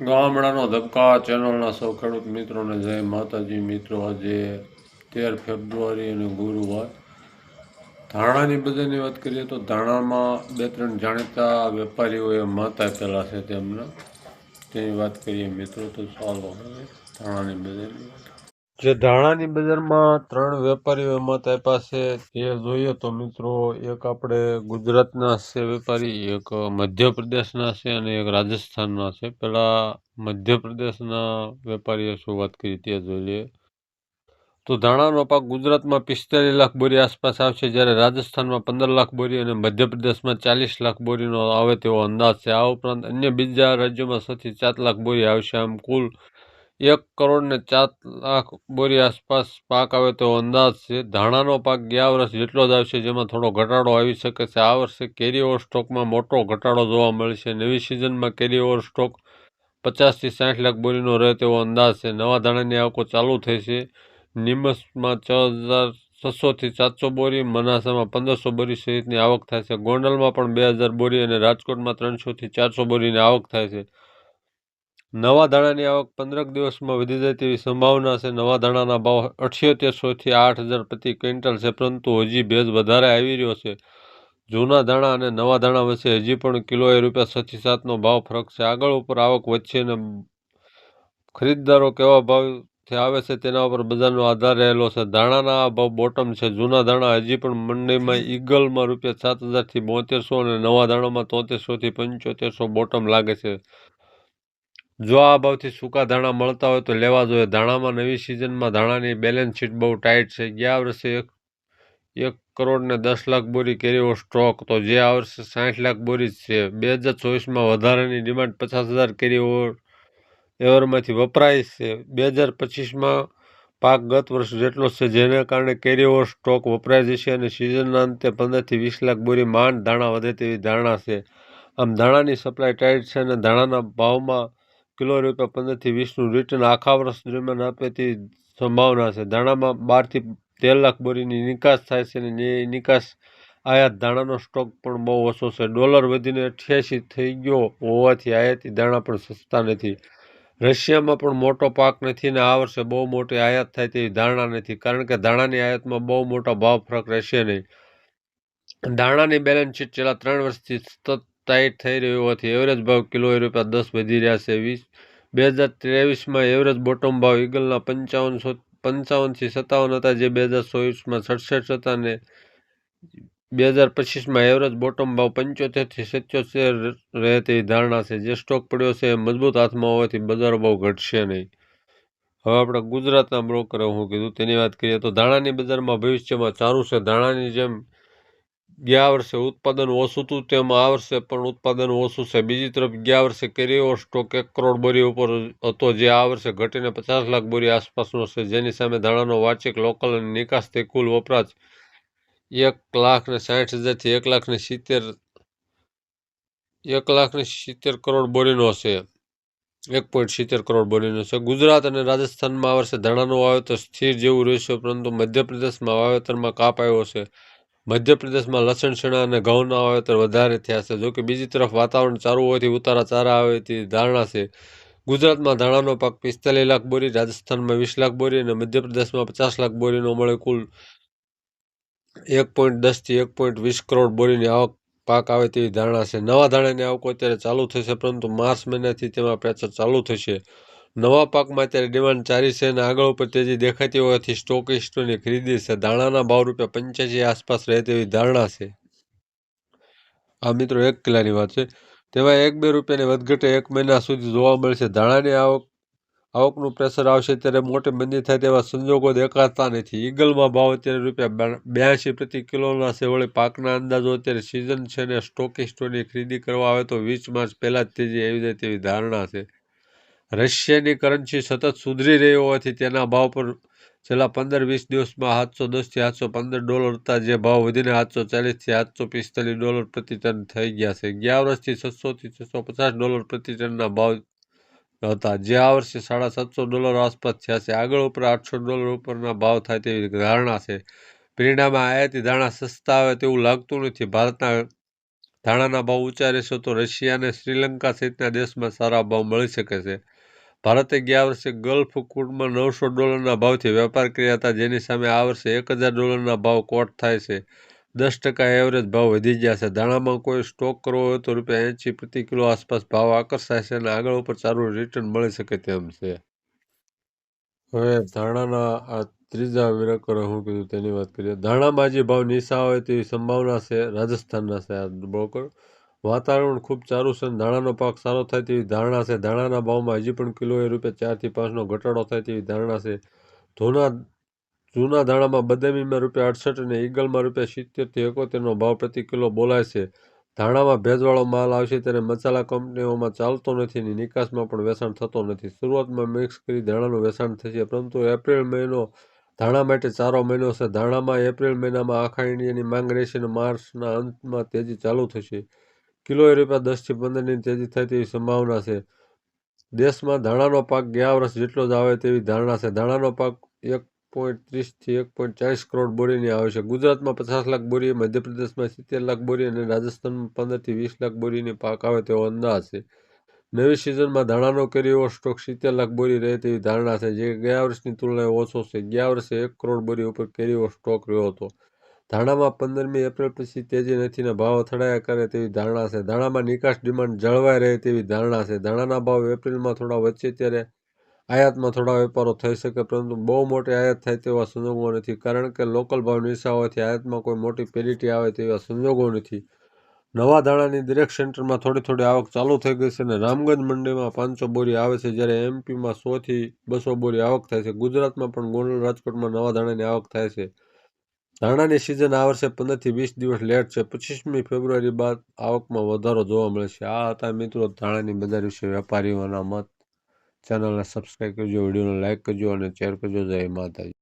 ગામડાનો ધબકા, ચેનલના સૌ ખેડૂત મિત્રોને જય માતાજી. મિત્રો, આજે તેર ફેબ્રુઆરી અને ગુરુવાર. ધાણાની બજારની વાત કરીએ તો ધાણામાં બે ત્રણ જાણીતા વેપારીઓએ માતા આપેલા છે તેમના. તેની વાત કરીએ મિત્રો, તો ચાલો હવે ધાણાની બજારની વાત જે ધાણાની બજારમાં ત્રણ વેપારીઓ મત આપ્યા છે તે જોઈએ તો મિત્રો, એક આપણે ગુજરાતના છે વેપારી, એક મધ્યપ્રદેશના છે અને એક રાજસ્થાનના છે. પેલા મધ્યપ્રદેશના વેપારીએ શું વાત કરી તે જોઈ લઈએ. તો ધાણાનો પાક ગુજરાતમાં પિસ્તાલીસ લાખ બોરી આસપાસ આવશે, જ્યારે રાજસ્થાનમાં પંદર લાખ બોરી અને મધ્યપ્રદેશમાં ચાલીસ લાખ બોરીનો આવે તેવો અંદાજ છે. આ ઉપરાંત અન્ય બીજા રાજ્યોમાં છથી સાત લાખ બોરી આવશે. આમ કુલ એક કરોડ ને ચાર લાખ બોરી આસપાસ પાક આવે તેવો અંદાજ છે. ધાણાનો પાક ગયા વર્ષ જેટલો જ આવશે, જેમાં થોડો ઘટાડો આવી શકે છે. આ વર્ષે કેરી ઓવર સ્ટોકમાં મોટો ઘટાડો જોવા મળશે નવી સિઝનમાં કેરી ઓવર સ્ટોક પચાસથી સાઠ લાખ બોરીનો રહે તેવો અંદાજ છે. નવા ધાણાની આવકો ચાલુ થઈ છે. નિમસમાં છ હજાર છસોથી સાતસો બોરી, મનાસામાં પંદરસો બોરી સહિતની આવક થાય છે. ગોંડલમાં પણ બે હજાર બોરી અને રાજકોટમાં ત્રણસોથી ચારસો બોરીની આવક થાય છે. નવા ધાણાની આવક પંદરક દિવસમાં વધી જાય તેવી સંભાવના છે. નવા ધાણાના ભાવ અઠ્યોતેરસોથી આઠ હજાર પ્રતિ ક્વિન્ટલ છે, પરંતુ હજી ભેજ વધારે આવી રહ્યો છે. જૂના ધાણા અને નવા ધાણા વચ્ચે હજી પણ કિલોએ રૂપિયા છથી સાતનો ભાવ ફરક છે. આગળ ઉપર આવક વધશે અને ખરીદદારો કેવા ભાવથી આવે છે તેના ઉપર બજારનો આધાર રહેલો છે. ધાણાના આ ભાવ બોટમ છે. જૂના ધાણા હજી પણ મંડીમાં ઈગલમાં રૂપિયા સાત હજારથી બોતેરસો અને નવા ધાણામાં તોતેરસોથી પંચોતેરસો બોટમ લાગે છે. જો આ ભાવથી સૂકા ધાણા મળતા હોય તો લેવા જોઈએ. ધાણામાં નવી સિઝનમાં ધાણાની બેલેન્સ શીટ બહુ ટાઈટ છે. ગયા વર્ષે એક એક કરોડ ને દસ લાખ બોરી કેરીઓ સ્ટોક તો જે આ વર્ષે સાઠ લાખ બોરી છે. બે હજાર ચોવીસમાં વધારાની ડિમાન્ડ પચાસ હજાર કેરીઓ એવરમાંથી વપરાય છે. બે હજાર પચીસમાં પાક ગત વર્ષ જેટલો છે જેને કારણે કેરીઓ સ્ટોક વપરાય જશે અને સિઝનના અંતે પંદરથી વીસ લાખ બોરી માંડ ધાણા વધે તેવી ધારણા છે. આમ ધાણાની સપ્લાય ટાઈટ છે અને ધાણાના ભાવમાં કિલો રૂપિયા પંદરથી વીસનું રિટર્ન આખા વર્ષ દરમિયાન આપે તેવી સંભાવના છે. ધાણામાં બારથી તેર લાખ બોરીની નિકાસ થાય છે અને નિકાસ આયાત ધાણાનો સ્ટોક પણ બહુ ઓછો છે. ડોલર વધીને અઠ્યાસી થઈ ગયો હોવાથી આયાતી દાણા પણ સસ્તા નથી. રશિયામાં પણ મોટો પાક નથી ને આ વર્ષે બહુ મોટી આયાત થાય તેવી ધારણા નથી કારણ કે દાણાની આયાતમાં બહુ મોટો ભાવ ફરક રહેશે નહીં. દાણાની બેલેન્સ શીટ છેલ્લા ત્રણ વર્ષથી સતત ટાઈટ થઈ રહ્યું હોવાથી એવરેજ ભાવ કિલો રૂપિયા દસ વધી રહ્યા છે. વીસ, બે હજાર ત્રેવીસમાં એવરેજ બોટમ ભાવ ઈગલના પંચાવનસો પંચાવનથી સત્તાવન હતા, જે બે હજાર ચોવીસમાં સડસઠ હતા અને બે હજાર પચીસમાં એવરેજ બોટમ ભાવ પંચોતેરથી સત્યોતેર રહે તેવી ધારણા છે. જે સ્ટોક પડ્યો છે એ મજબૂત હાથમાં હોવાથી બજારો ભાવ ઘટશે નહીં. હવે આપણે ગુજરાતના બ્રોકરે હું કીધું, તેની વાત કરીએ તો ધાણાની બજારમાં ભવિષ્યમાં સારું છે. ધાણાની જેમ ગયા વર્ષે ઉત્પાદન ઓછું હતું, તેમ આ વર્ષે પણ ઉત્પાદન ઓછું છે. બીજી તરફ ગયા વર્ષે કેરીઓ સ્ટોક એક કરોડ બોરી ઉપર હતો, જે આ વર્ષે ઘટીને પચાસ લાખ બોરી આસપાસનો છે. જેની સામે ધાણાનો વાર્ષિક લોકલ અને નિકાસથી કુલ વપરાશ એક લાખ ને સાઠ હજારથી એક લાખ ને સિત્તેર, એક લાખ ને સિત્તેર કરોડ બોરીનો છે. એક પોઈન્ટ સિત્તેર કરોડ બોરીનો છે. ગુજરાત અને રાજસ્થાનમાં આ વર્ષે ધાણાનું વાવેતર સ્થિર જેવું રહેશે, પરંતુ મધ્યપ્રદેશમાં વાવેતરમાં કાપ આવ્યો છે. મધ્યપ્રદેશમાં લસણ, ચણા અને ઘઉંના વાવેતર વધારે થયા છે. જોકે બીજી તરફ વાતાવરણ સારું હોવાથી ઉતારા ચારા આવે તેવી ધારણા છે. ગુજરાતમાં ધાણાનો પાક પિસ્તાલીસ લાખ બોરી, રાજસ્થાનમાં વીસ લાખ બોરી અને મધ્યપ્રદેશમાં પચાસ લાખ બોરીનો મળે કુલ એક પોઈન્ટ દસથી એક પોઈન્ટ વીસ કરોડ બોરીની આવક પાક આવે તેવી ધારણા છે. નવા ધાણાની આવકો અત્યારે ચાલુ થશે, પરંતુ માર્ચ મહિનાથી તેમાં પેચર ચાલુ થશે. નવા પાકમાં અત્યારે ડિમાન્ડ ચારી છે અને આગળ ઉપર તેજી દેખાતી હોવાથી સ્ટોકિસ્ટોની ખરીદી છે. દાણાના ભાવ રૂપિયા પંચ્યાસી આસપાસ રહે તેવી ધારણા છે. આ મિત્રો, એક કિલ્લાની વાત છે. તેમાં એક બે રૂપિયાની વધઘટે એક મહિના સુધી જોવા મળશે. દાણાની આવક, આવકનું પ્રેશર આવશે ત્યારે મોટી મંદી થાય તેવા સંજોગો દેખાતા નથી. ઈગલમાં ભાવ અત્યારે રૂપિયા બ્યાસી પ્રતિ કિલોના છે. વળી પાકના અંદાજો અત્યારે સિઝન છે ને સ્ટોકિસ્ટોની ખરીદી કરવા આવે તો વીસ માર્ચ પહેલાં જ તેજી આવી જાય તેવી ધારણા છે. રશિયાની કરન્સી સતત સુધરી રહી હોવાથી તેના ભાવ પર છેલ્લા પંદર વીસ દિવસમાં સાતસો દસથી સાતસો પંદર ડોલર હતા, જે ભાવ વધીને સાતસો ચાલીસથી સાતસો પિસ્તાલીસ ડોલર પ્રતિ ટન થઈ ગયા છે. ગયા વર્ષથી છસોથી છસો પચાસ ડોલર પ્રતિ ટનના ભાવ હતા, જે આ વર્ષે સાડા સાતસો ડોલર આસપાસ થયા છે. આગળ ઉપર આઠસો ડોલર ઉપરના ભાવ થાય તેવી ધારણા છે. પરિણામે આયાતી ધાણા સસ્તા આવે તેવું લાગતું નથી. ભારતના ધાણાના ભાવ ઊંચા રહેશે તો રશિયા અને શ્રીલંકા સહિતના દેશમાં સારા ભાવ મળી શકે છે. ભારતે ગયા વર્ષે ગલ્ફ કુટમાં નવસો ડોલરના ભાવથી વેપાર કર્યા હતા. જેની સામે આ વર્ષે એક હજાર ડોલરના ભાવ કોટ થાય છે. દસ ટકા એવરેજ ભાવ વધી ગયા છે. ધાણામાં કોઈ સ્ટોક કરવો હોય તો રૂપિયા એંશી પ્રતિ કિલો આસપાસ ભાવ આકર્ષાય છે અને આગળ ઉપર સારું રિટર્ન મળી શકે તેમ છે. હવે ધાણાના આ ત્રીજા વિરકરે હું કીધું તેની વાત કરીએ. ધાણામાં જે ભાવ નિશા હોય તેવી સંભાવના છે. રાજસ્થાનના છે આ બ્રોકર વાતાવરણ ખૂબ સારું છે ધાણાનો પાક સારો થાય તેવી ધારણા છે. ધાણાના ભાવમાં હજી પણ કિલોએ રૂપિયા ચારથી પાંચનો ઘટાડો થાય તેવી ધારણા છે. ધોના, જૂના ધાણામાં બદામીમાં રૂપિયા અડસઠ અને ઈગલમાં રૂપિયા સિત્તેરથી એકોતેરનો ભાવ પ્રતિ કિલો બોલાય છે. ધાણામાં ભેજવાળો માલ આવશે ત્યારે મસાલા કંપનીઓમાં ચાલતો નથી અને નિકાસમાં પણ વેચાણ થતો નથી. શરૂઆતમાં મિક્સ કરી ધાણાનું વેચાણ થશે, પરંતુ એપ્રિલ મહિનો ધાણા માટે ચારો મહિનો છે. ધાણામાં એપ્રિલ મહિનામાં આખા ઇન્ડિયાની માંગ રહેશે અને માર્ચના અંતમાં તેજી ચાલુ થશે. કિલોએ રૂપિયા દસથી પંદરની તેજી થાય તેવી સંભાવના છે. દેશમાં ધાણાનો પાક ગયા વર્ષ જેટલો જ આવે તેવી ધારણા છે. ધાણાનો પાક એક પોઈન્ટ ત્રીસથી એક પોઈન્ટ ચાલીસ કરોડ બોરીની આવે છે. ગુજરાતમાં પચાસ લાખ બોરી, મધ્યપ્રદેશમાં સિત્તેર લાખ બોરી અને રાજસ્થાનમાં પંદરથી વીસ લાખ બોરીની પાક આવે તેવો અંદાજ છે. નવી સિઝનમાં ધાણાનો કેરીઓ સ્ટોક સિત્તેર લાખ બોરી રહે તેવી ધારણા છે. જે ગયા વર્ષની તુલનાએ ઓછો છે. ગયા વર્ષે એક કરોડ બોરી ઉપર કેરીઓ સ્ટોક રહ્યો હતો. ધાણામાં પંદરમી એપ્રિલ પછી તેજી નથીના ભાવ અથડાયા કરે તેવી ધારણા છે. ધાણામાં નિકાસ ડિમાન્ડ જળવાઈ રહે તેવી ધારણા છે. ધાણાના ભાવ એપ્રિલમાં થોડા વચ્ચે ત્યારે આયાતમાં થોડા વેપારો થઈ શકે, પરંતુ બહુ મોટી આયાત થાય તેવા સંજોગો નથી, કારણ કે લોકલ ભાવ નીચા હોવાથી આયાતમાં કોઈ મોટી પેરિટી આવે તેવા સંજોગો નથી. નવા ધાણાની દરેક સેન્ટરમાં થોડી થોડી આવક ચાલુ થઈ ગઈ છે અને રામગંજ મંડીમાં પાંચસો બોરી આવે છે, જ્યારે એમપીમાં સોથી બસો બોરી આવક થાય છે. ગુજરાતમાં પણ ગોંડલ રાજકોટમાં નવા ધાણાની આવક થાય છે. ધાણાની સિઝન આ વર્ષે પંદરથી વીસ દિવસ લેટ છે. પચીસમી ફેબ્રુઆરી બાદ આવકમાં વધારો જોવા મળે છે. આ હતા મિત્રો ધાણાની બજાર વિશે વેપારીઓના મત. ચેનલને સબસ્ક્રાઈબ કરજો, વિડીયોને લાઇક કરજો અને શેર કરજો. જય માતાજી.